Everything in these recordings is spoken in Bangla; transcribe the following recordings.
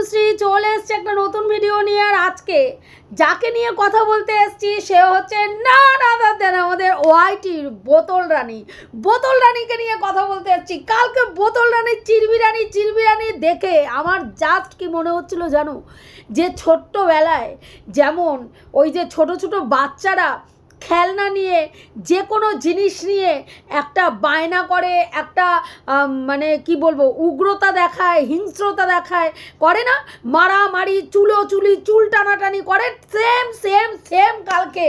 তনুশ্রী চলে এসছে একটা নতুন ভিডিও নিয়ে আর আজকে যাকে নিয়ে কথা বলতে এসছি, সে হচ্ছে না না দাদা আমাদের ওয়াইটির বোতল রানী। বোতল রানীকে নিয়ে কথা বলতে এসছি। কালকে বোতল রানী চিরবিরানি চিরবিরানি দেখে আমার জাস্ট কি মনে হচ্ছিল জানো? যে ছোট্টবেলায় যেমন ওই যে ছোট ছোট বাচ্চারা খেলনা নিয়ে যে কোনো জিনিস নিয়ে একটা বায়না করে, একটা মানে কি বলব, উগ্রতা দেখায়, হিংস্রতা দেখায়, করে না? মারামারি চুলো চুলি চুল টানাটানি করে সেম সেম সেম কালকে।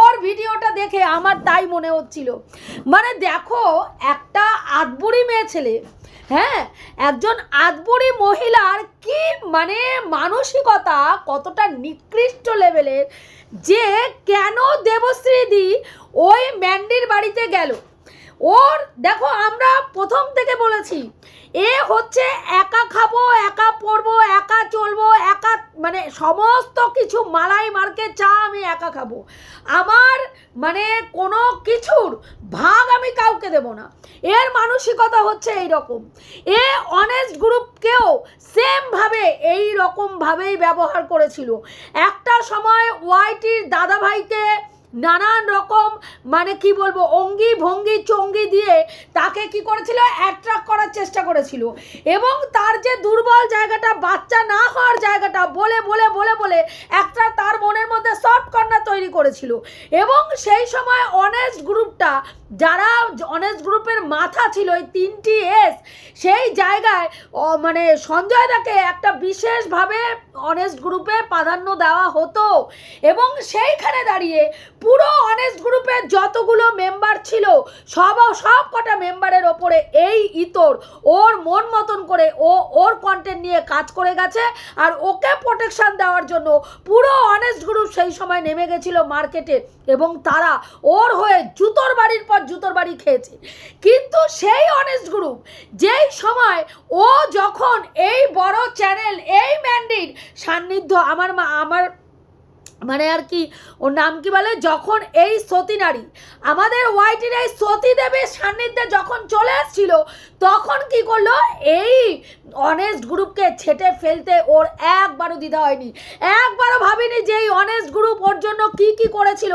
ওর ভিডিওটা দেখে আমার তাই মনে হচ্ছিল। মানে দেখো, একটা আদবুড়ি মেয়ে ছেলে হ্যাঁ একজন আদবুড়ি মহিলার কি মানে মানসিকতা কতটা নিকৃষ্ট লেভেলের যে কেন দেবশ্রীদি ওই ম্যান্ডির বাড়িতে গেল? ওর, দেখো আমরা প্রথম থেকে বলেছি, এ হচ্ছে একা খাব, একা পরবো, একা চলবো, একা মানে সমস্ত কিছু মালাই মার্কে চা আমি একা খাব। আমার মানে কোনো কিছুর ভাগ আমি কাউকে দেব না। এর মানসিকতা হচ্ছে এই রকম এ অনেস্ট গ্রুপকেও সেমভাবে এই রকমভাবেই ব্যবহার করেছিল। একটা সময় ওয়াইটির দাদাভাইকে নানান রকম মানে কি বলব, অঙ্গি ভঙ্গি চঙ্গি দিয়ে তাকে কি করেছিল? অ্যাট্রাক্ট করার চেষ্টা করেছিল। এবং তার যে দুর্বল জায়গাটা, বাচ্চা না হওয়ার জায়গাটা, বলে বলে বলে বলে একটা তার মনের মধ্যে সফট কর্নার তৈরি করেছিল। এবং সেই সময় অনেস্ট গ্রুপটা যারা অনেস্ট গ্রুপের মাথা ছিল, এই তিনটি এস সেই জায়গায় মানে সঞ্জয় দাকে একটা বিশেষভাবে অনেস্ট গ্রুপে প্রাধান্য দেওয়া হতো। এবং সেইখানে দাঁড়িয়ে পুরো অনেস্ট গ্রুপের যতগুলো মেম্বার ছিল, সব সব কটা মেম্বারের ওপরে এই ইতর, ওর মন মতন করে ও, ওর কন্টেন্ট নিয়ে কাজ করে গেছে, আর ওকে প্রোটেকশান দেওয়ার জন্য পুরো অনেস্ট গ্রুপ সেই সময় নেমে গেছিল মার্কেটে এবং তারা ওর হয়ে জুতোর বাড়ির পর জুতোর বাড়ি খেয়েছে। কিন্তু সেই অনেস্ট গ্রুপ যেই সময় ও যখন এই বড় চ্যানেল এই ম্যান্ডির সান্নিধ্য, আমার মা, আমার মানে আর কি, ওর নাম কি বলে? যখন এই সতী নারী, আমাদের ওয়াইটির এই সতী দেবীর সান্নিধ্যে যখন চলে এসেছিল তখন কি করল? এই অনেস্ট গ্রুপকে ছেটে ফেলতে ওর একবারও দ্বিধা হয়নি। একবারও ভাবিনি যে এই অনেস্ট গ্রুপ ওর জন্য কি কি করেছিল।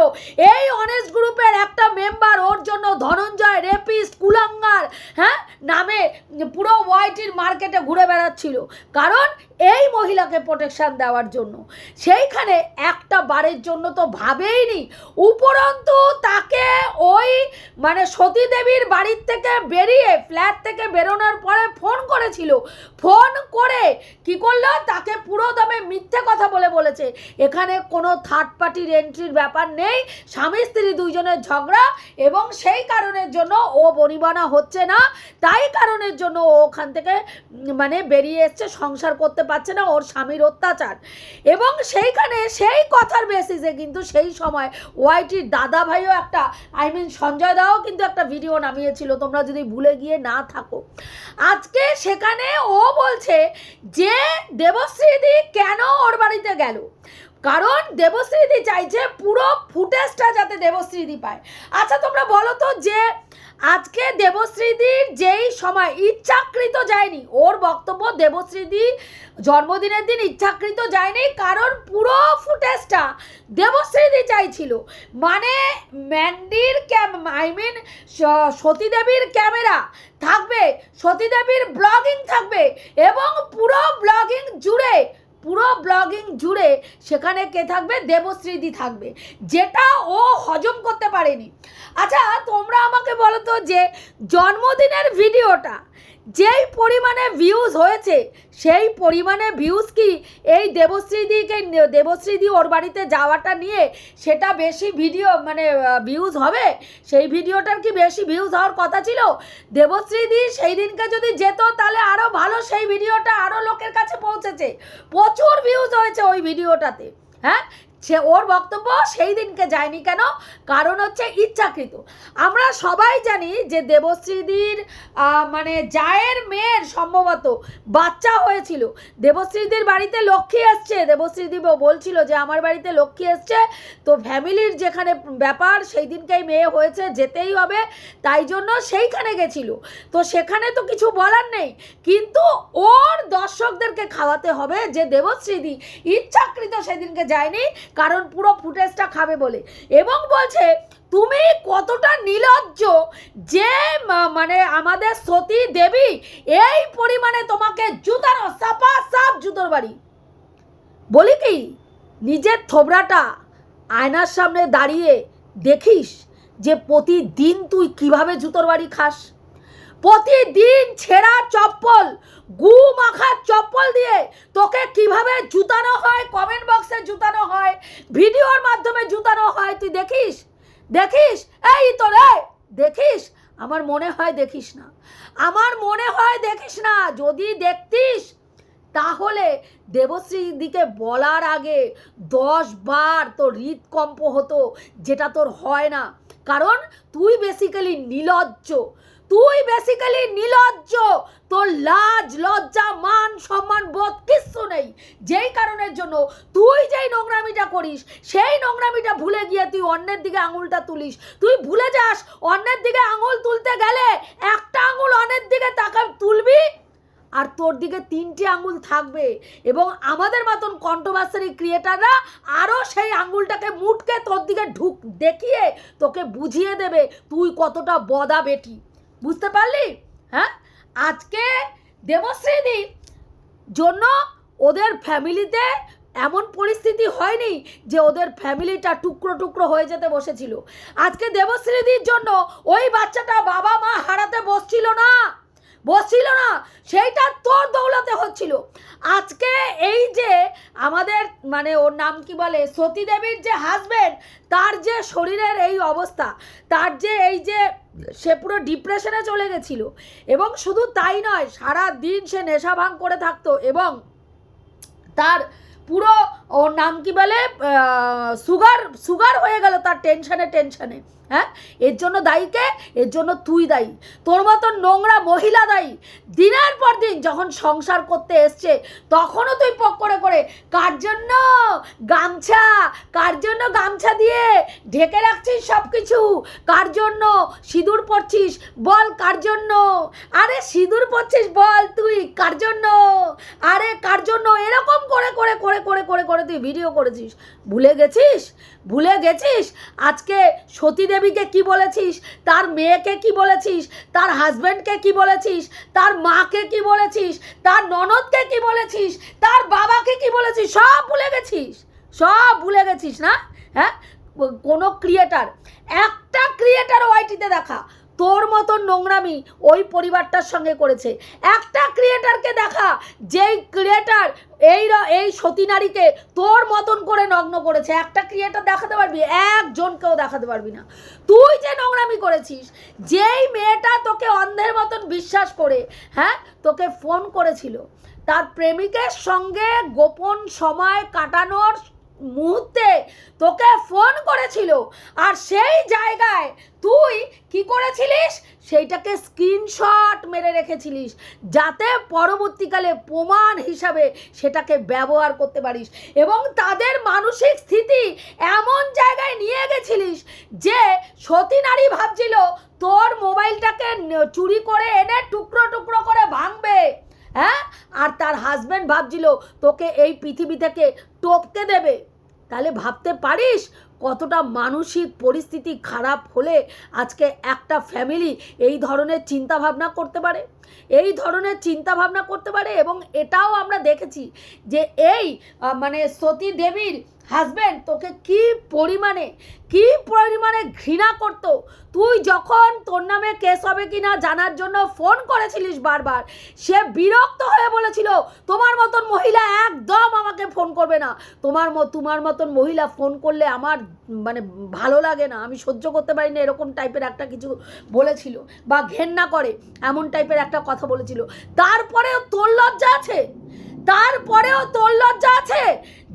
এই অনেস্ট গ্রুপের একটা মেম্বার ওর জন্য ধনঞ্জয় রেপিস্ট কুলাঙ্গার হ্যাঁ? নামে পুরো ওয়াইটির মার্কেটে ঘুরে বেড়াচ্ছিল। কারণ এই মহিলাকে প্রোটেকশান দেওয়ার জন্য। সেইখানে একটা বারের জন্য তো ভাবেইনি। উপরন্তু তাকে ওই মানে সতী দেবীর বাড়ির থেকে বেরিয়ে ফ্ল্যাট থেকে বেরোনোর পরে ফোন করেছিল। ফোন করে কি করল? তাকে পুরো দমে মিথ্যে কথা বলে বলেছে। এখানে কোনো থার্ড পার্টির এন্ট্রির ব্যাপার নেই। স্বামী স্ত্রী দুইজনের ঝগড়া এবং সেই কারণের জন্য ও বনিবনা হচ্ছে না। তাই কারণের জন্য ও ওখান থেকে মানে বেরিয়ে এসছে, সংসার করতে পারছে না, ওর স্বামীর অত্যাচার। এবং সেইখানে সেই কথার বেসিসে কিন্তু সেই সময় ওয়াইটির দাদা ভাইও একটা আই মিন সঞ্জয় দাও কিন্তু একটা ভিডিও নামিয়েছিল, তোমরা যদি ভুলে গিয়ে না থাকো। আজকে সেখানে ও বলছে যে, দেবশ্রীদি কেন ওর বাড়িতে গেল? কারণ দেবশ্রীদি চাইছে পুরো ফুটেজটা যাতে দেবশ্রীদি পায়। আচ্ছা তোমরা বলো তো যে আজকে দেবশ্রীদির যেই সময় ইচ্ছাকৃত যায়নি, ওর বক্তব্য দেবশ্রীদি জন্মদিনের দিন ইচ্ছাকৃত যায়নি, কারণ পুরো ফুটেজটা দেবশ্রীদি চাইছিল। মানে ম্যান্ডির ক্যাম আই মিন সতীদেবীর ক্যামেরা থাকবে, সতীদেবীর ব্লগিং থাকবে এবং পুরো ব্লগিং জুড়ে পুরো ব্লগিং জুড়ে সেখানে কে থাকবে? দেবশ্রীদি থাকবে। যেটা ও হজম করতে পারেনি। আচ্ছা তোমরা আমাকে বলো তো যে জন্মদিনের ভিডিওটা যেই পরিমাণে ভিউজ হয়েছে, সেই পরিমাণে ভিউজ কি এই দেবশ্রীদিকে দেবশ্রীদি ওর বাড়িতে যাওয়াটা নিয়ে সেটা বেশি ভিডিও মানে ভিউজ হবে? সেই ভিডিওটার কি বেশি ভিউজ হওয়ার কথা ছিল? দেবশ্রীদি সেই দিনকে যদি যেত, তাহলে আরও ভালো সেই ভিডিওটা আরও লোকের কাছে পৌঁছেছে। প্রচুর ভিউজ হয়েছে ওই ভিডিওটাতে হ্যাঁ? সে ওর বক্তব্য সেই দিনকে যায়নি কেন? কারণ হচ্ছে ইচ্ছাকৃত। আমরা সবাই জানি যে দেবশ্রীদির মানে জায়ের মেয়ের সম্ভবত বাচ্চা হয়েছিল। দেবশ্রীদির বাড়িতে লক্ষ্মী এসছে দেবশ্রীদি বলছিল যে, আমার বাড়িতে লক্ষ্মী এসছে। তো ফ্যামিলির যেখানে ব্যাপার, সেই দিনকেই মেয়ে হয়েছে, যেতেই হবে। তাই জন্য সেইখানে গেছিল। তো সেখানে তো কিছু বলার নেই। কিন্তু ওর দর্শকদেরকে খাওয়াতে হবে যে, দেবশ্রীদি ইচ্ছাকৃত সেদিনকে যায়নি। কারণ পুরো ফুটেজটা খাবে বলে। এবং বলছে, তুমি কতটা নির্লজ্জ যে মানে আমাদের সতী দেবী, এই পরিমাণে তোমাকে জুতানো, সাপা সাপ জুতোর বাড়ি। বলি কি, নিজের থোবরাটা আয়নার সামনে দাঁড়িয়ে দেখিস যে প্রতিদিন তুই কীভাবে জুতোর বাড়ি খাস। প্রতিদিন ছেঁড়া চপ্পল গু মাখা চপ্পল দিয়ে তোকে কীভাবে জুতানো হয় কমেন্ট বক্সে জুতানো হয়, ভিডিওর মাধ্যমে জুতানো হয়, তুই দেখিস? দেখিস? এই তো রে দেখিস? আমার মনে হয় দেখিস না। আমার মনে হয় দেখিস না। যদি দেখতিস, তাহলে দেবশ্রী দিকে বলার আগে দশ বার তোর হৃদকম্প হতো, যেটা তোর হয় না। কারণ তুই বেসিক্যালি নিলজ্জ। তুই বেসিক্যালি নিলজ্জ। তোর লাজ, লজ্জা, মান, সম্মান বোধ কিচ্ছু নেই। যেই কারণের জন্য তুই যেই নোংরামিটা করিস, সেই নোংরামিটা ভুলে গিয়ে তুই অন্যের দিকে আঙুলটা তুলিস। তুই ভুলে যাস অন্যের দিকে আঙুল তুলতে গেলে একটা আঙুল অন্যের দিকে তাকা তুলবি, আর তোর দিকে তিনটে আঙুল থাকবে। এবং আমাদের মতন কন্ট্রোভার্সারি ক্রিয়েটাররা আরও সেই আঙুলটাকে মুটকে তোর দিকে ঢুক দেখিয়ে তোকে বুঝিয়ে দেবে তুই কতটা বদা বেটি। বুঝতে পারলি? হ্যাঁ? আজকে দেবশ্রীদি জন্য ওদের ফ্যামিলিতে এমন পরিস্থিতি হয়নি যে ওদের ফ্যামিলিটা টুকরো টুকরো হয়ে যেতে বসেছিল। আজকে দেবশ্রীদির জন্য ওই বাচ্চাটা বাবা মা হারাতে বসছিল না। বসছিল না, সেইটা তোর দৌলতে হচ্ছিল। আজকে এই যে আমাদের মানে ওর নাম কি বলে সতী দেবীর যে হাজবেন্ড তার যে শরীরের এই অবস্থা, তার যে এই যে সে পুরো ডিপ্রেশনে চলে গেছিল। এবং শুধু তাই নয়, সারা দিন সে নেশা ভাঙ করে থাকতো এবং তার পুরো, ওর নাম কি বলে সুগার সুগার হয়ে গেল তার টেনশনে টেনশনে হ্যাঁ? এর জন্য দায়ীকে এর জন্য তুই দায়ী। তোর মতন নোংরা মহিলা দায়ী। দিনের পর দিন যখন সংসার করতে এসছে, তখনও তুই পক করে করে। কার জন্য? গামছা। কার জন্য গামছা দিয়ে ঢেকে রাখছিস সব কিছু কার জন্য? সিঁদুর পরছিস? বল কার জন্য? আরে সিঁদুর পরছিস বল তুই, কার জন্য? আরে কার জন্য? এরকম করে করে করে করে করে করে তুই ভিডিও করেছিস। ভুলে গেছিস? ভুলে গেছিস? আজকে সতী দেবীকে কি বলেছিস? তার মেয়েকে কি বলেছিস? তার হাজব্যান্ডকে কি বলেছিস? তার মাকে কি বলেছিস? তার ননদকে কি বলেছিস? তার বাবাকে কি বলেছিস? সব ভুলে গেছিস। সব ভুলে গেছিস না? হ্যাঁ? কোনো ক্রিয়েটার একটা ক্রিয়েটার ওয়াইটিতে দেখা। তোর মতন নোংরামি ওই পরিবারটার সঙ্গে করেছে। একটা ক্রিয়েটারকে দেখা, যেই ক্রিয়েটার এই এই সতী নারীকে তোর মতন করে নগ্ন করেছে। একটা ক্রিয়েটার দেখাতে পারবি, একজনকেও দেখাতে পারবি না। তুই যে নোংরামি করেছিস, যেই মেয়েটা তোকে অন্ধের মতন বিশ্বাস করে হ্যাঁ তোকে ফোন করেছিল, তার প্রেমিকের সঙ্গে গোপন সময় কাটানোর মুহূর্তে তোকে ফোন করেছিল। আর সেই জায়গায় তুই কি করেছিলিস? সেইটাকে স্ক্রিনশট মেরে রেখেছিলিস, যাতে পরবর্তীকালে প্রমাণ হিসাবে সেটাকে ব্যবহার করতে পারিস। এবং তাদের মানসিক স্থিতি এমন জায়গায় নিয়ে গেছিলিস যে সতী নারী ভাবছিল, তোর মোবাইলটাকে চুরি করে এনে টুকরো টুকরো করে ভাঙবে। হ্যাঁ? আর তার হাজব্যান্ড ভাবছিল, তোকে এই পৃথিবী থেকে টপকে দেবে। তাহলে ভাবতে পারিস কতটা মানসিক পরিস্থিতি খারাপ হলে আজকে একটা ফ্যামিলি এই ধরনের চিন্তাভাবনা করতে পারে? এই ধরনের চিন্তা ভাবনা করতে পারে এবং এটাও আমরা দেখেছি যে এই মানে সতী দেবীর হাজব্যান্ড তোকে কি পরিমাণে কি পরিমাণে ঘৃণা করত? তুই যখন তোর নামে কেস হবে কি না জানার জন্য ফোন করেছিলিস বারবার, সে বিরক্ত হয়ে বলেছিল, তোমার মতন মহিলা একদম আমাকে ফোন করবে না। তোমার তোমার মতন মহিলা ফোন করলে আমার মানে ভালো লাগে না। আমি সহ্য করতে পারি না। এরকম টাইপের একটা কিছু বলেছিল বা ঘেন্না করে, এমন টাইপের একটা কথা বলেছিল। তারপরেও তোর লজ্জা আছে? তারপরেও তোর লজ্জা আছে?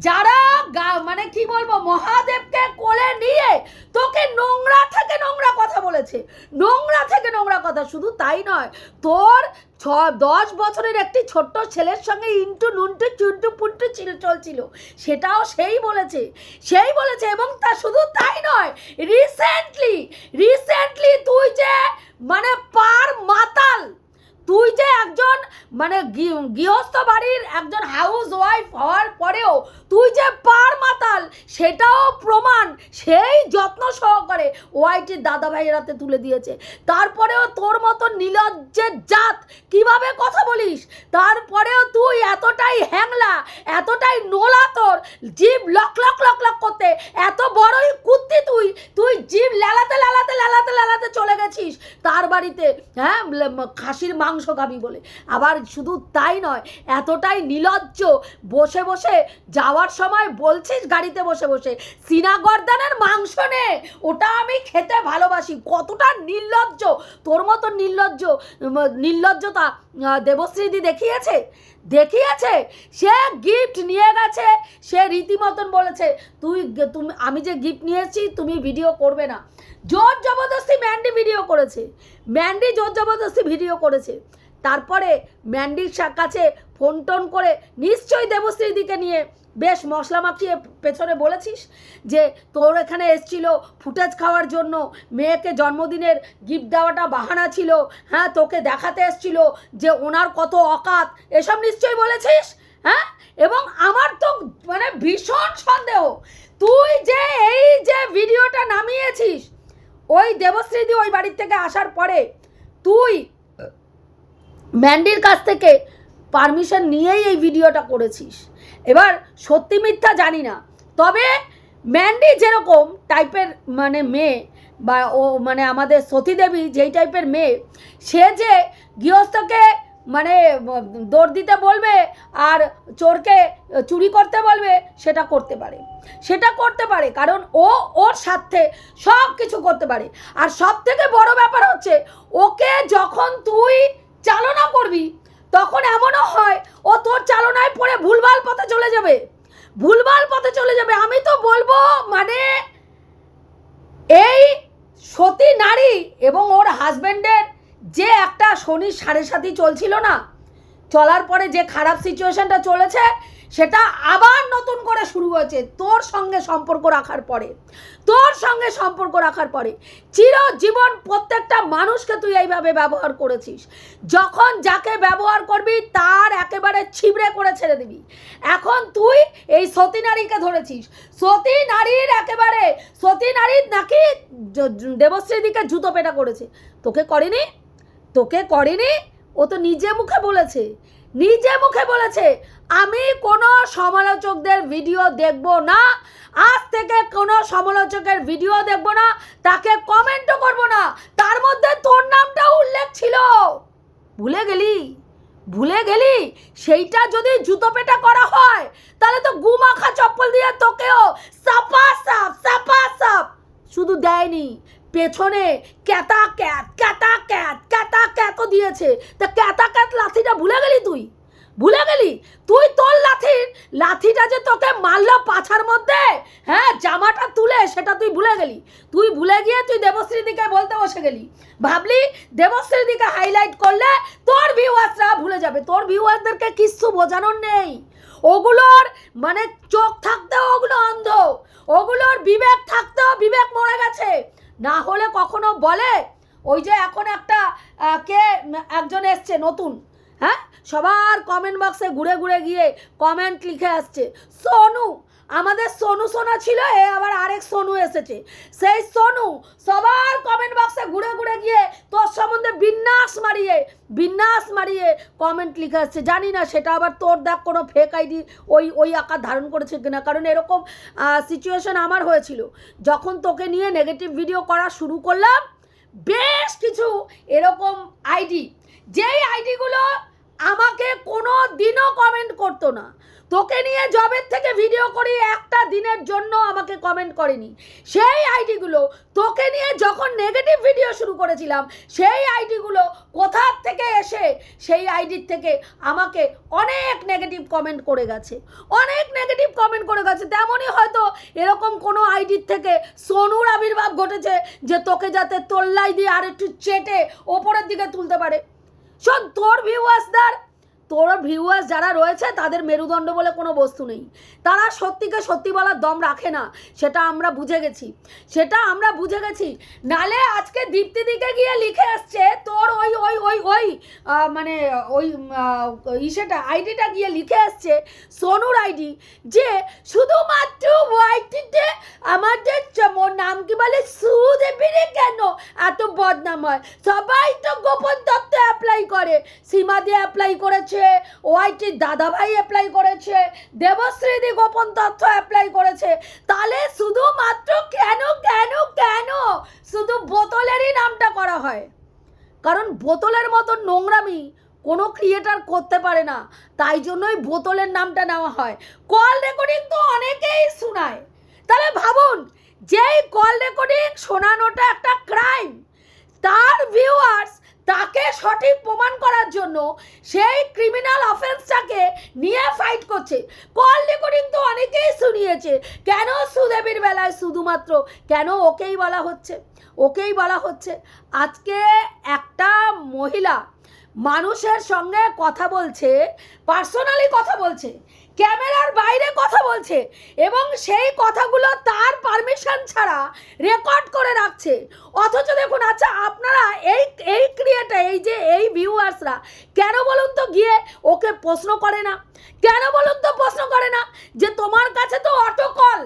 যারা মানে কি বলব, মহাদেবকে কোলে নিয়ে তোকে নোংরা থেকে নোংরা কথা বলেছে। নোংরা থেকে নোংরা কথা, শুধু তাই নয়, তোর ছ, দশ বছরের একটি ছোট্ট ছেলের সঙ্গে ইন্টু নুনটু চুনটু পুন্টু ছিল চলছিল। সেটাও সেই বলেছে। সেই বলেছে এবং তা শুধু তাই নয় রিসেন্টলি রিসেন্টলি তুই যে মানে পার মাতাল তুই যে একজন মানে গৃহস্থ বাড়ির একজন হাউস ওয়াইফ হওয়ার পরেও তুই যে পার মাতাল সেটাও প্রমাণ, সেই যত্ন সহকারে ওয়াইটির দাদা ভাইয়েরাতে তুলে দিয়েছে। তারপরেও তোর মতো নীলজ্জের জাত কীভাবে কথা বলিস? তারপরেও তুই এতটাই হ্যাংলা, এতটাই নোলা তোর জিভ লক লক লক লক করতে, এত বড়ই কুত্তি তুই তুই জিভ লালাতে লালাতে লালাতে লালাতে চলে গেছিস। তার বাড়িতে হ্যাঁ খাসির মাংস খাবি বলে। আবার শুধু তাই নয়, এতটাই নিলজ্জ বসে বসে যাওয়ার সময় বলছিস গাড়িতে বসে বসে সিনা গর্দানের মাংস নে, ওটা আমি খেতে ভালোবাসি। কতটা নির্লজ্জ তোর মতো নির্লজ্জ নির্লজ্জতা দেবশ্রীদি দেখিয়েছে? দেখিয়েছে? সে গিফট নিয়ে গেছে, সে রীতিমতন বলেছে, তুই তুমি, আমি যে গিফট নিয়েছি তুমি ভিডিও করবে না। জোর জবরদস্তি ম্যান্ডি ভিডিও করেছে। ম্যান্ডি জোর জবরদস্তি ভিডিও করেছে। তারপরে ম্যান্ডির কাছে ফোন টোন করে নিশ্চয়ই দেবশ্রীদিকে নিয়ে বেশ মশলা মাখিয়ে পেছনে বলেছিস যে তোর এখানে এসছিল ফুটেজ খাওয়ার জন্য, মেয়েকে জন্মদিনের গিফট দেওয়াটা বাহানা ছিল হ্যাঁ তোকে দেখাতে এসছিল যে ওনার কত অকাত, এসব নিশ্চয়ই বলেছিস? হ্যাঁ? এবং আমার তো মানে ভীষণ সন্দেহ। তুই যে এই যে ভিডিওটা নামিয়েছিস ওই দেবশ্রীদি ওই বাড়ির থেকে আসার পরে তুই ম্যান্ডির কাছ থেকে পারমিশন নিয়েই এই ভিডিওটা করেছিস। এবার সত্যি মিথ্যা জানি না। তবে ম্যান্ডি যেরকম টাইপের মানে মেয়ে বা ও মানে আমাদের সতী দেবী যেই টাইপের মেয়ে, সে যে গৃহস্থকে মানে দৌড় দিতে বলবে আর চোরকে চুরি করতে বলবে, সেটা করতে পারে। সেটা করতে পারে, কারণ ও ওর সাথে সব কিছু করতে পারে। আর সব থেকে বড় ব্যাপার হচ্ছে, ওকে যখন তুই চালনা করবি, তখন এমনও হয়, ও তোর চালনায় পড়ে ভুলভাল পথে চলে যাবে। ভুলভাল পথে চলে যাবে, আমি তো বলব মানে এই সতী নারী এবং ওর হাজবেন্ডের যে একটা শনি সাড়ে সাথী চলছিল না, চলার পরে যে খারাপ সিচুয়েশনটা চলেছে, সেটা আবার নতুন করে শুরু হয়েছে তোর সঙ্গে সম্পর্ক রাখার পরে। তোর সঙ্গে সম্পর্ক রাখার পরে। চিরজীবন প্রত্যেকটা মানুষকে তুই এইভাবে ব্যবহার করেছিস। যখন যাকে ব্যবহার করবি, তার একেবারে ছিবড়ে করে ছেড়ে দিবি। এখন তুই এই সতী নারীকে ধরেছিস। সতী নারীর একেবারে, সতী নারীর নাকি দেবশ্রীদিকে জুতো পেটা করেছে। তোকে করেনি? তোকে করেনি? ও তো নিজে মুখে বলেছে। নিজে মুখে বলেছে। আমি কোনো সমালোচকদের ভিডিও দেখব না। আজ থেকে কোনো সমালোচকের ভিডিও দেখব না। তাকে কমেন্টও করব না। তার মধ্যে তোর নামটা উল্লেখ ছিল। ভুলে গেলি? ভুলে গেলি? সেইটা যদি জুতো পেটা করা হয়, তাহলে তো গুমাখা চপ্পল দিয়ে তোকেও সাপা সাপ সাপা সাপ। শুধু দেয়নি। পেছনে ক্যাতা ক্যাত ক্যাতা ক্যাত দিয়েছে। তা ক্যাতা ক্যাত লাথিটা ভুলে গেলি তুই? ভুলে গেলি? তুই তোর লাথির লাথিটা যে তোকে মারলো পাছার মধ্যে হ্যাঁ জামাটা তুলে সেটা তুই ভুলে গেলি। তুই ভুলে গিয়ে তুই দেবশ্রীদিকে বলতে বসে গেলি। ভাবলি দেবশ্রীদিকে হাইলাইট করলে তোর ভিউয়ার্সরা ভুলে যাবে। তোর ভিউয়ার্সদেরকে কিচ্ছু বোঝানোর নেই। ওগুলোর মানে চোখ থাকতেও ওগুলো অন্ধ। ওগুলোর বিবেক থাকতেও বিবেক মরে গেছে। না হলে কখনো বলে ওই যে এখন একটা কে, একজন এসছে নতুন হ্যাঁ? সবার কমেন্ট বক্সে ঘুরে ঘুরে গিয়ে কমেন্ট লিখে আসছে, সোনু, আমাদের সোনু সোনা ছিল, এ আবার আরেক সোনু এসেছে। সেই সোনু সবার কমেন্ট বক্সে ঘুরে ঘুরে গিয়ে তোর সম্বন্ধে বিন্যাস মারিয়ে বিন্যাস মারিয়ে কমেন্ট লিখে আসছে। জানি না, সেটা আবার তোর দেখ কোনো ফেক আইডি ওই ওই আকার ধারণ করেছে কিনা। কারণ এরকম সিচুয়েশন আমার হয়েছিল। যখন তোকে নিয়ে নেগেটিভ ভিডিও করা শুরু করলাম বেশ কিছু এরকম আইডি যেই আইডিগুলো আমাকে কোনো দিনও কমেন্ট করতো না। তোকে নিয়ে জবের থেকে ভিডিও করি একটা দিনের জন্য আমাকে কমেন্ট করেনি। সেই আইডিগুলো তোকে নিয়ে যখন নেগেটিভ ভিডিও শুরু করেছিলাম, সেই আইডিগুলো কোথা থেকে এসে সেই আইডির থেকে আমাকে অনেক নেগেটিভ কমেন্ট করে গেছে। অনেক নেগেটিভ কমেন্ট করে গেছে। তেমনই হয়তো এরকম কোনো আইডির থেকে সোনুর আবির্ভাব ঘটেছে যে তোকে যাতে তোল্লাই দিয়ে আর একটু চেটে ওপরের দিকে তুলতে পারে। শোন, তোর ভিউয়ার্সদার তোর ভিউয়ার্স যারা রয়েছে, তাদের মেরুদণ্ড বলে কোনো বস্তু নেই। তারা সত্যিকে সত্যি বলার দম রাখে না, সেটা আমরা বুঝে গেছি। সেটা আমরা বুঝে গেছি। নালে আজকে দীপ্তি দিকে গিয়ে লিখে আসছে, তোর ওই ওই ওই ওই মানে ওই ইসেটা, আইডিটা গিয়ে লিখে আসছে, সোনুর আইডি, যে শুধুমাত্র ওয়াইটিতে আমাদের নাম কি বলে? সুদেবীরে কেন এত বদনাম হয়? সবাই তো গোপন তত্ত্ব অ্যাপ্লাই করে। সীমা দিয়ে অ্যাপ্লাই করেছে ওয়াইটির দাদাভাই অ্যাপ্লাই করেছে, দেবশ্রীদি গোপন তথ্য অ্যাপ্লাই করেছে। তাহলে শুধুমাত্র কেন কেন কেন শুধু বোতলেরই নামটা করা হয়? কারণ বোতলের মতো নোংরামি কোনো ক্রিয়েটার করতে পারে না, তাই জন্যই বোতলের নামটা নেওয়া হয়। কল রেকর্ডিং তো অনেকেই শোনায়। তাহলে ভাবুন, যেই কল রেকর্ডিং শোনানোটা একটা ক্রাইম তার ভিউয়ার্স সঠিক প্রমাণ করার জন্য সেই ক্রিমিনাল অফেন্সটাকে নিয়ে ফাইট করছে। কল রেকর্ডিং তো অনেকেই শুনিয়েছে। কেন সুদেবীর বেলায় শুধুমাত্র, কেন ওকেই বলা হচ্ছে? ওকেই বলা হচ্ছে। আজকে একটা মহিলা মানুষের সঙ্গে কথা বলছে পার্সোনালি কথা বলছে। ক্যামেরার বাইরে কথা বলছে এবং সেই কথাগুলো তার পারমিশন ছাড়া রেকর্ড করে রাখছে। অথচ দেখুন আচ্ছা আপনারা এই এই ক্রিয়েটা এই যে, এই ভিউয়ার্সরা কেন বলুন তো গিয়ে ওকে প্রশ্ন করে না? কেন বলুন তো প্রশ্ন করে না যে তোমার কাছে তো অটো কল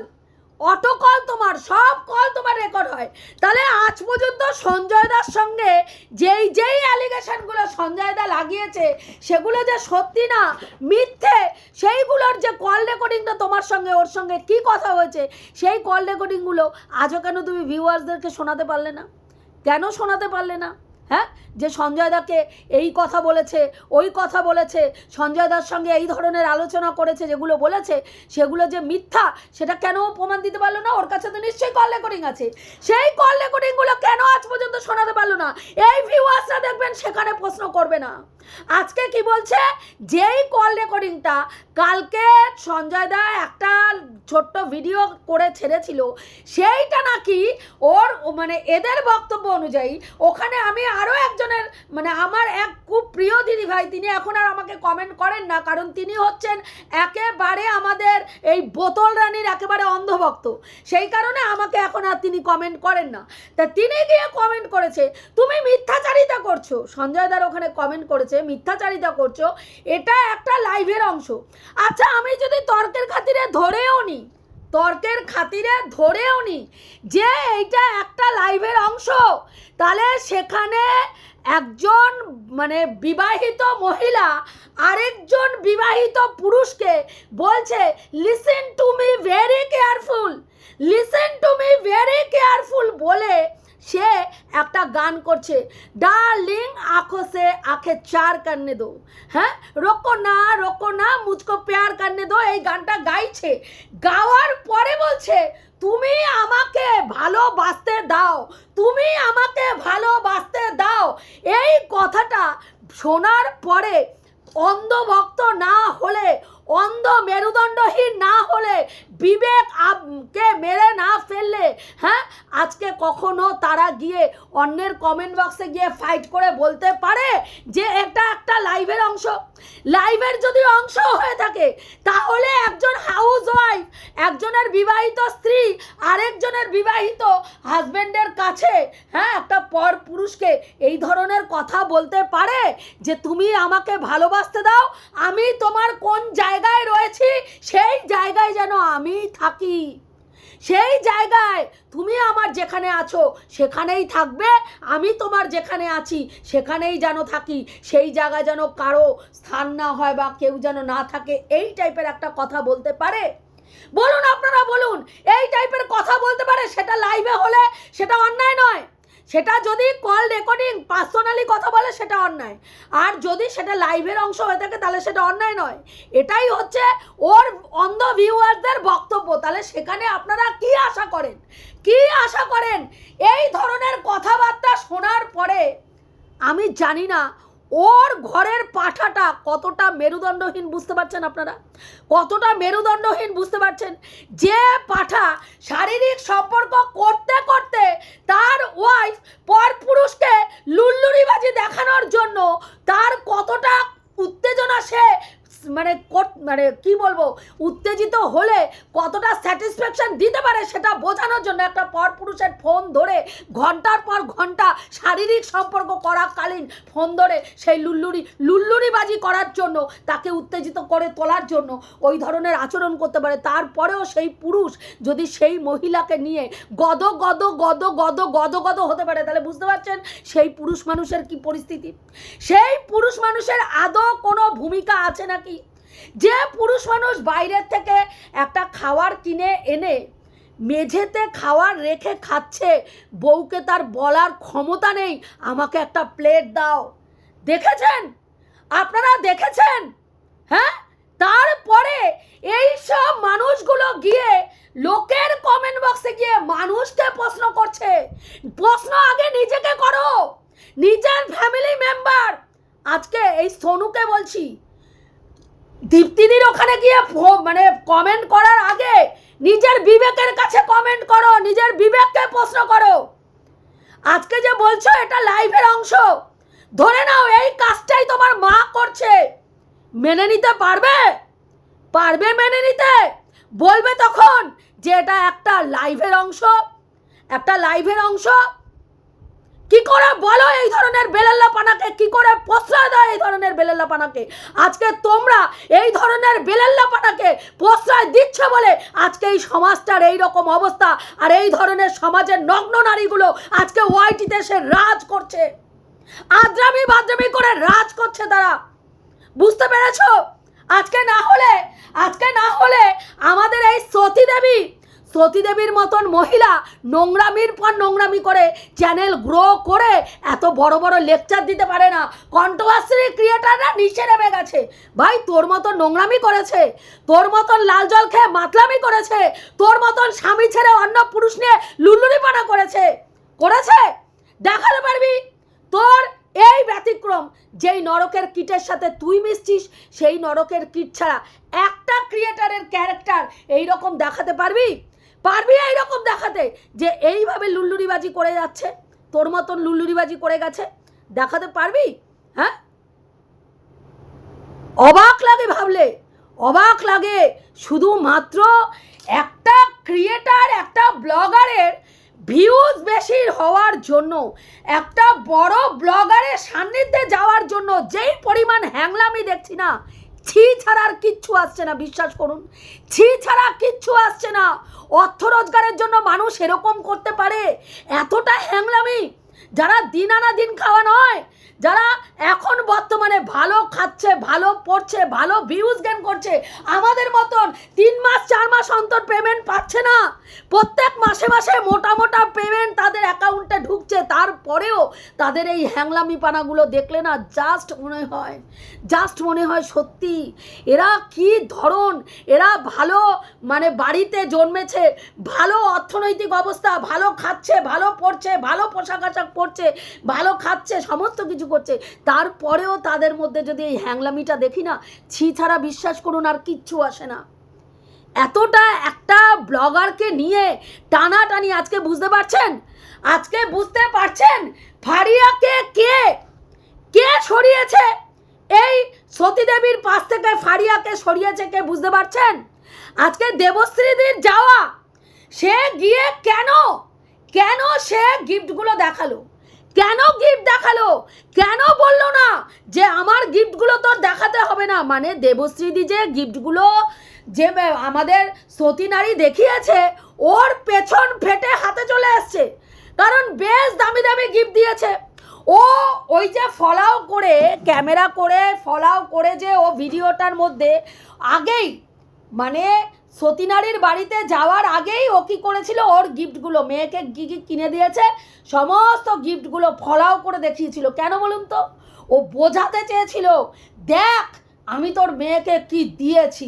অটো কল তোমার, সব কল তোমার রেকর্ড হয়। তাহলে আজ পর্যন্ত সঞ্জয় দার সঙ্গে যেই যেই অ্যালিগেশনগুলো সঞ্জয় দা লাগিয়েছে, সেগুলো যে সত্যি না, মিথ্যে, সেইগুলোর যে কল রেকর্ডিংটা তোমার সঙ্গে, ওর সঙ্গে কি কথা হয়েছে, সেই কল রেকর্ডিংগুলো আজও কেন তুমি ভিউয়ার্সদেরকে শোনাতে পারলে না? কেন শোনাতে পারলে না? হ্যাঁ? যে সঞ্জয় দাকে এই কথা বলেছে, ওই কথা বলেছে, সঞ্জয় দার সঙ্গে এই ধরনের আলোচনা করেছে, যেগুলো বলেছে, সেগুলো যে মিথ্যা, সেটা কেন প্রমাণ দিতে পারল না? ওর কাছে তো নিশ্চয়ই কল রেকর্ডিং আছে। সেই কল রেকর্ডিংগুলো কেন আজ পর্যন্ত শোনাতে পারল না? এই ভিউ ভিউয়ার্সরা দেখবেন সেখানে প্রশ্ন করবে না। আজকে কি বলছে? যেই কল রেকর্ডিংটা কালকে সঞ্জয় দা একটা ছোট্ট ভিডিও করে ছেড়েছিল, সেইটা নাকি ওর মানে এদের বক্তব্য অনুযায়ী ওখানে আমি আরও একজনের মানে আমার এক খুব প্রিয় দিদি ভাই, তিনি এখন আর আমাকে কমেন্ট করেন না, কারণ তিনি হচ্ছেন একেবারে আমাদের এই বোতল রানীর একেবারে অন্ধভক্ত। সেই কারণে আমাকে এখন আর তিনি কমেন্ট করেন না। তা তিনি গিয়ে কমেন্ট করেছে, তুমি মিথ্যাচারিতা করছ? সঞ্জয় দার ওখানে কমেন্ট করেছে, মিথ্যাচারিতা করছ, এটা একটা লাইভের অংশ। আচ্ছা আমি যদি তর্কের খাতিরে ধরেও নিই তর্কের খাতিরে ধরেও নি যে এইটা একটা লাইভের অংশ, তাহলে সেখানে একজন মানে বিবাহিত মহিলা আরেকজন বিবাহিত পুরুষকে বলছে listen to me very careful listen to me very careful বলে সে একটা গান করছে, ডার্লিং আঁখো সে আঁখে চার কান্নে দো। হ্যাঁ? রোকো না রোকো না, মুঝকো প্যার কান্নে দো, এই গানটা গাইছে। গাওয়ার পরে বলছে, তুমি আমাকে ভালোবাসতে দাও, তুমি আমাকে ভালোবাসতে দাও। এই কথাটা শোনার পরে অন্ধভক্ত না হলে অন্ধ মেরুদণ্ডহীন না বিবেক কে মেরে না ফেললে হ্যাঁ? আজকে কখনো তারা গিয়ে অন্যের কমেন্ট বক্সে গিয়ে ফাইট করে বলতে পারে যে এটা একটা লাইভের অংশ? লাইভের যদি অংশ হয়ে থাকে, তাহলে একজন হাউস ওয়াইফ একজনের বিবাহিত স্ত্রী, আরেকজনের বিবাহিত হাজবেন্ডের কাছে হ্যাঁ একটা পর পুরুষকে এই ধরনের কথা বলতে পারে যে, তুমি আমাকে ভালোবাসতে দাও, আমি তোমার কোন জায়গায় রয়েছি, সেই জায়গায় যেন আমি থাকি। সেই জায়গায় তুমি আমার যেখানে আছো, সেখানেই থাকবে, আমি তোমার যেখানে আছি, সেখানেই যেন থাকি। সেই জায়গায় যেন কারও স্থান না হয় বা কেউ যেন না থাকে, এই টাইপের একটা কথা বলতে পারে। বলুন আপনারা, বলুন, এই টাইপের কথা বলতে পারে, সেটা লাইভে হলে সেটা অন্যায় নয়। সেটা যদি কল রেকর্ডিং পার্সোনালি কথা বলে, সেটা অন্যায়। আর যদি সেটা লাইভের অংশ হয়ে থাকে, তাহলে সেটা অন্যায় নয়। এটাই হচ্ছে ওর অন্ধ ভিউয়ারদের বক্তব্য। তাহলে সেখানে আপনারা কি আশা করেন? কি আশা করেন? এই ধরনের কথাবার্তা শোনার পরে, আমি জানি না ওর ঘরের পাঠাটা কতটা মেরুদণ্ডহীন বুঝতে পারছেন আপনারা? কতটা মেরুদণ্ডহীন বুঝতে পারছেন? যে পাঠা শারীরিক সম্পর্ক করতে করতে তার ওয়াইফ পর পুরুষকে লুল্লুরিবাজি দেখানোর জন্য তার কতটা উত্তেজনা সে মানে মানে কি বলব, উত্তেজিত হলে কতটা স্যাটিসফ্যাকশন দিতে পারে সেটা বোঝানোর জন্য একটা পর পুরুষের ফোন ধরে ঘণ্টার পর ঘণ্টা শারীরিক সম্পর্ক করাকালীন ফোন ধরে সেই লুল্লুরি, লুল্লুরিবাজি করার জন্য, তাকে উত্তেজিত করে তোলার জন্য ওই ধরনের আচরণ করতে পারে। তারপরেও সেই পুরুষ যদি সেই মহিলাকে নিয়ে গদ গদ গদ গদ গদ গদ হতে পারে, তাহলে বুঝতে পারছেন সেই পুরুষ মানুষের কি পরিস্থিতি? সেই পুরুষ মানুষের আদৌ কোনো ভূমিকা আছে নাকি? যে পুরুষ মানুষ বাইরের থেকে একটা খাবার কিনে এনে মেঝেতে খাওয়ার রেখে খাচ্ছে, বউকে তার বলার ক্ষমতা নেই, আমাকে একটা প্লেট দাও। দেখেছেন? আপনারা দেখেছেন? হ্যাঁ? তারপরে এই সব মানুষগুলো গিয়ে লোকের কমেন্ট বক্সে গিয়ে মানুষকে প্রশ্ন করছে। প্রশ্ন আগে নিজেকে করো। নিজের ফ্যামিলি মেম্বার আজকে এই সোনুকে বলছি দীপ্তিদির ওখানে গিয়ে মানে কমেন্ট করার আগে নিজের বিবেকের কাছে কমেন্ট করো, নিজের বিবেককে প্রশ্ন করো। আজকে যে বলছো এটা লাইভের অংশ, ধরে নাও এই কাজটাই তোমার মা করছে। মেনে নিতে পারবে? পারবে মেনে নিতে? বলবে তখন যে এটা একটা লাইভের অংশ, একটা লাইভের অংশ। কি করে বলো এই ধরনের বেলেল্লা পানাকে কি করে প্রশ্রয় দেয় এই ধরনের বেলেল্লা পানাকে আজকে তোমরা এই ধরনের বেলেল্লা পানাকে প্রশ্রয় দিচ্ছে বলে আজকে এই সমাজটার এই রকম অবস্থা আর এই ধরনের সমাজের নগ্ন নারীগুলো আজকে ওয়াইটিতে এসে রাজ করছে। আদ্রামি বাদ্রামি করে রাজ করছে তারা। বুঝতে পেরেছ? আজকে না হলে, আজকে না হলে আমাদের এই সতী দেবী সতী দেবীর মতন মহিলা নোংরামির পর নোংরামি করে চ্যানেল গ্রো করে এত বড় বড় লেকচার দিতে পারে না। কন্ট্রোভার্সি ক্রিয়েটাররা নিচে নেমে গেছে। ভাই, তোর মতন নোংরামি করেছে। তোর মতন লাল জল খেয়ে মাতলামি করেছে। তোর মতন স্বামী ছেড়ে অন্য পুরুষ নিয়ে লুল্লুরিপানা করেছে। করেছে? দেখাতে পারবি? তোর এই ব্যতিক্রম, যেই নরকের কিটের সাথে তুই মিশছিস, সেই নরকের কিট ছাড়া একটা ক্রিয়েটারের ক্যারেক্টার এই রকম দেখাতে পারবি? পারবি এই রকম দেখাতে? যে এইভাবে লুল্লুরিবাজি করে যাচ্ছে, তোর মতন লুল্লুরিবাজি করে গেছে, দেখাতে পারবি? হ্যাঁ? অবাক লাগে ভাবলে। অবাক লাগে। শুধুমাত্র একটা ক্রিয়েটার একটা ব্লগারের ভিউজ বেশি হওয়ার জন্য, একটা বড় ব্লগারের সান্নিধ্যে যাওয়ার জন্য যেই পরিমাণ হ্যাংলামি দেখছি না ছি ছাড়া আর কিচ্ছু আসছে না, বিশ্বাস করুন। ছি ছাড়া কিচ্ছু আসছে না। অর্থ রোজগারের জন্য মানুষ এরকম করতে পারে, এতটা হ্যাংলামি। যারা দিন আনা দিন খাওয়া নয় যারা এখন বর্তমানে ভালো খাচ্ছে, ভালো পড়ছে, ভালো ভিউজ গেন করছে, আমাদের মতন তিন মাস, চার মাস অন্তর পেমেন্ট পাচ্ছে না। প্রত্যেক মাসে মাসে মোটা মোটা পেমেন্ট তাদের অ্যাকাউন্টে ঢুকছে, তারপরেও তাদের এই হ্যাংলামি পানাগুলো দেখলে না জাস্ট মনে হয় জাস্ট মনে হয় সত্যি। এরা কি ধরন? এরা ভালো মানে বাড়িতে জন্মেছে, ভালো অর্থনৈতিক অবস্থা, ভালো খাচ্ছে, ভালো পড়ছে, ভালো পোশাক আশাক পরছে, ভালো খাচ্ছে, সমস্ত কিছু করছে। তারপরেও তাদের মধ্যে যদি এই হ্যাংলামিটা দেখি না, ছি ছাড়া বিশ্বাস করুন আর কিচ্ছু আসে না। এতটা একটা ব্লগারকে নিয়ে টানাটানি আজকে বুঝতে পারছেন? আজকে বুঝতে পারছেন ফারিয়াকে কে? কে সরিয়েছে? এই সতী দেবীর পাশ থেকে ফারিয়াকে সরিয়েছে কে বুঝতে পারছেন? আজকে দেবশ্রীদির যাওয়া, সে গিয়ে কেন? কেন সে গিফটগুলো দেখাল? কেন গিফট দেখাল? কেন বলল না যে আমার গিফটগুলো তোর দেখাতে হবে না? মানে দেবশ্রীদি যে গিফটগুলো যে আমাদের সতী নারী দেখিয়েছে, ওর পেছন ফেটে হাতে চলে আসছে কারণ বেশ দামি দামি গিফট দিয়েছে। ও ওই যে ফলাও করে ক্যামেরা করে ফলাও করে যে ও ভিডিওটার মধ্যে আগেই মানে সতীনারীর বাড়িতে যাওয়ার আগেই ও কী করেছিল? ওর গিফটগুলো। মেয়েকে কী কিনে দিয়েছে? সমস্ত গিফটগুলো ফলাও করে দেখিয়েছিল। কেন বলুন তো? ও বোঝাতে চেয়েছিল, দেখ, আমি তোর মেয়েকে কি দিয়েছি।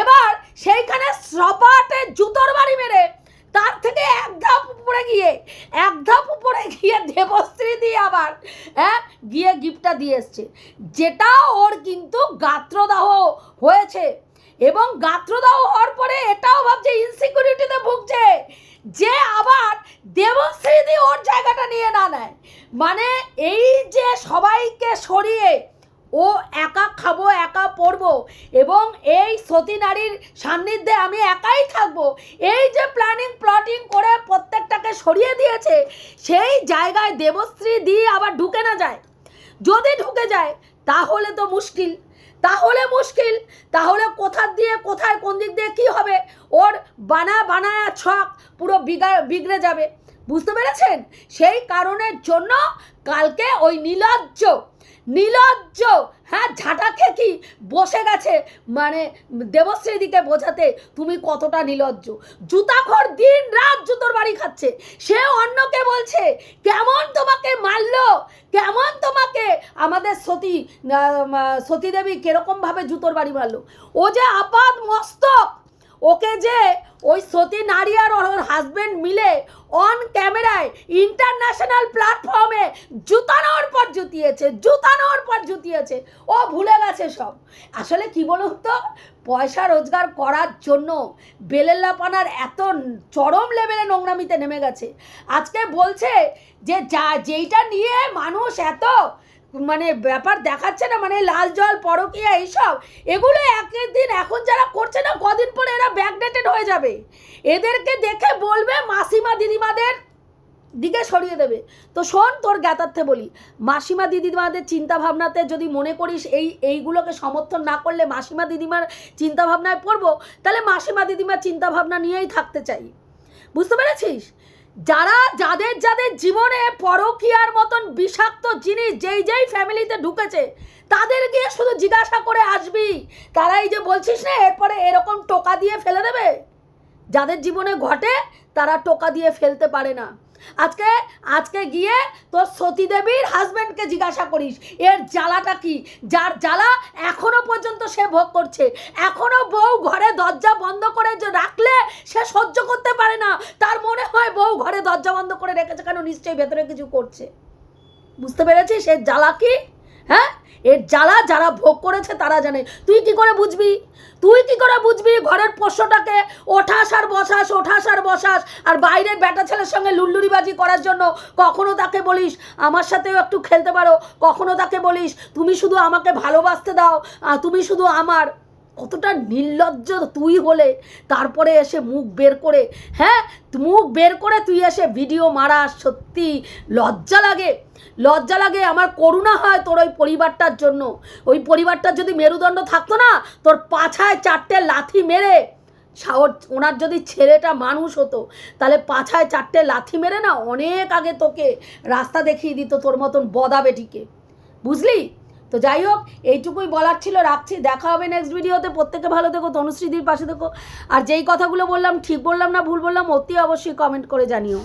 এবার সেইখানে সপাটে জুতোর বাড়ি মেরে তার থেকে এক ধাপ উপরে গিয়ে, এক ধাপ উপরে গিয়ে দেবশ্রী দিয়ে আবার হ্যাঁ গিয়ে গিফটটা দিয়ে এসছে। যেটা ওর কিন্তু গাত্রদাহ হয়েছে। এবং গাত্রদাহ হওয়ার পরে এটাও ভাবছে ইনসিকিউরিটিতে ভুগছে। যে আবার দেবশ্রী দিয়ে ওর জায়গাটা নিয়ে না নেয়। মানে এই যে সবাইকে সরিয়ে ও একা খাব, একা পড়ব, এবং এই সতী নারীর সান্নিধ্যে আমি একাই থাকব, এই যে প্ল্যানিং প্লটিং করে প্রত্যেকটাকে সরিয়ে দিয়েছে, সেই জায়গায় দেবশ্রী দিয়ে আবার ঢুকে না যায়। যদি ঢুকে যায়, তাহলে তো মুশকিল। তাহলে মুশকিল। তাহলে কোথার দিয়ে, কোথায়, কোন দিক দিয়ে কী হবে? ওর বানা বানায়া ছক পুরো বিগা বিগড়ে যাবে। বুঝতে পেরেছেন? সেই কারণের জন্য কালকে ওই নীলজ্জ নীলজ্জ। হ্যাঁ ঝাঁটা খেকি বসে গেছে। মানে দেবশ্রীদিকে বোঝাতে তুমি কতটা নীলজ্জ। জুতাখর দিন রাত জুতোর বাড়ি খাচ্ছে। সে অন্যকে বলছে, কেমন তোমাকে মারলো? কেমন তোমাকে আমাদের সতী সতীদেবী কিরকমভাবে জুতোর বাড়ি মারলো? ও যে আপাত মস্তক ওকে যে ওই সতী নারী আর ওর হাজবেন্ড মিলে অন ক্যামেরায় ইন্টারন্যাশনাল প্ল্যাটফর্মে জুতানোর পর জুতিয়েছে, জুতানোর পর জুতিয়েছে। ও ভুলে গেছে সব। আসলে কি বলুন তো? পয়সা রোজগার করার জন্য বেলেল্লাপানার এত চরম লেভেলে নোংরামিতে নেমে গেছে। আজকে বলছে যে যা, যেইটা নিয়ে মানুষ এত মানে ব্যাপার দেখাচ্ছে না মানে লাল জল, পরকিয়া, এইসব, এগুলো একের দিন এখন যারা করছে না, কদিন পরে এরা ব্যাকডেটেড হয়ে যাবে। এদেরকে দেখে বলবে মাসিমা দিদিমাদের দিকে সরিয়ে দেবে। তো শোন, তোর জ্ঞাতার্থে বলি, মাসিমা দিদিমাদের চিন্তা ভাবনাতে যদি মনে করিস এই, এইগুলোকে সমর্থন না করলে মাসিমা দিদিমার চিন্তা ভাবনায় পড়ব, তাহলে মাসিমা দিদিমার চিন্তাভাবনা নিয়েই থাকতে চাই। বুঝতে পেরেছিস? যারা যাদের যাদের জীবনে পরকিয়ার মতন বিষাক্ত জিনিস যেই যেই ফ্যামিলিতে ঢুকেছে তাদের গিয়ে শুধু জিজ্ঞাসা করে আসবি। তারাই যে বলছিস না, এরপরে এরকম টোকা দিয়ে ফেলে দেবে? যাদের জীবনে ঘটে, তারা টোকা দিয়ে ফেলতে পারে না। আজকে আজকে গিয়ে তোর সতীদেবীর হাজব্যান্ডকে জিজ্ঞাসা করিস, এর জ্বালাটা কি? যার জ্বালা এখনও পর্যন্ত সে ভোগ করছে। এখনও বউ ঘরে দরজা বন্ধ করে রাখলে সে সহ্য করতে পারে না। তার মনে হয় বউ ঘরে দরজা বন্ধ করে রেখেছে কেন? নিশ্চয়ই ভেতরে কিছু করছে। বুঝতে পেরেছিস? এর জ্বালা কি? হ্যাঁ? এর জ্বালা যারা ভোগ করেছে তারা জানে। তুই কি করে বুঝবি? তুই কি করে বুঝবি ঘরের পোষ্যটাকে? ওঠাস আর বসাস, ওঠাস আর বসাস। আর বাইরের ব্যাটা ছেলের সঙ্গে লুল্লুরিবাজি করার জন্য কখনো তাকে বলিস, আমার সাথেও একটু খেলতে পারো। কখনো তাকে বলিস, তুমি শুধু আমাকে ভালোবাসতে দাও তুমি শুধু আমার। কতটা নির্লজ্জ তুই হলে, তারপরে এসে মুখ বের করে হ্যাঁ মুখ বের করে তুই এসে ভিডিও মারাস, সত্যি লজ্জা লাগে। লজ্জা লাগে, আমার করুণা হয় তোর ওই পরিবারটার জন্য। ওই পরিবারটার যদি মেরুদণ্ড থাকতো না, তোর পাছায় চারটে লাথি মেরে ওনার যদি ছেলেটা মানুষ হতো, তাহলে পাছায় চারটে লাথি মেরে না, অনেক আগে তোকে রাস্তা দেখিয়ে দিত তোর মতন বদা বেটিকে। বুঝলি? তো যাই হোক, এইটুকুই বলার ছিল, রাখছি, দেখা হবে নেক্সট ভিডিওতে প্রত্যেকে ভালো দেখো তনুশ্রীদির পাশে দেখো আর যেই কথাগুলো বললাম, ঠিক বললাম না, ভুল বললাম, অতি অবশ্যই কমেন্ট করে জানিও।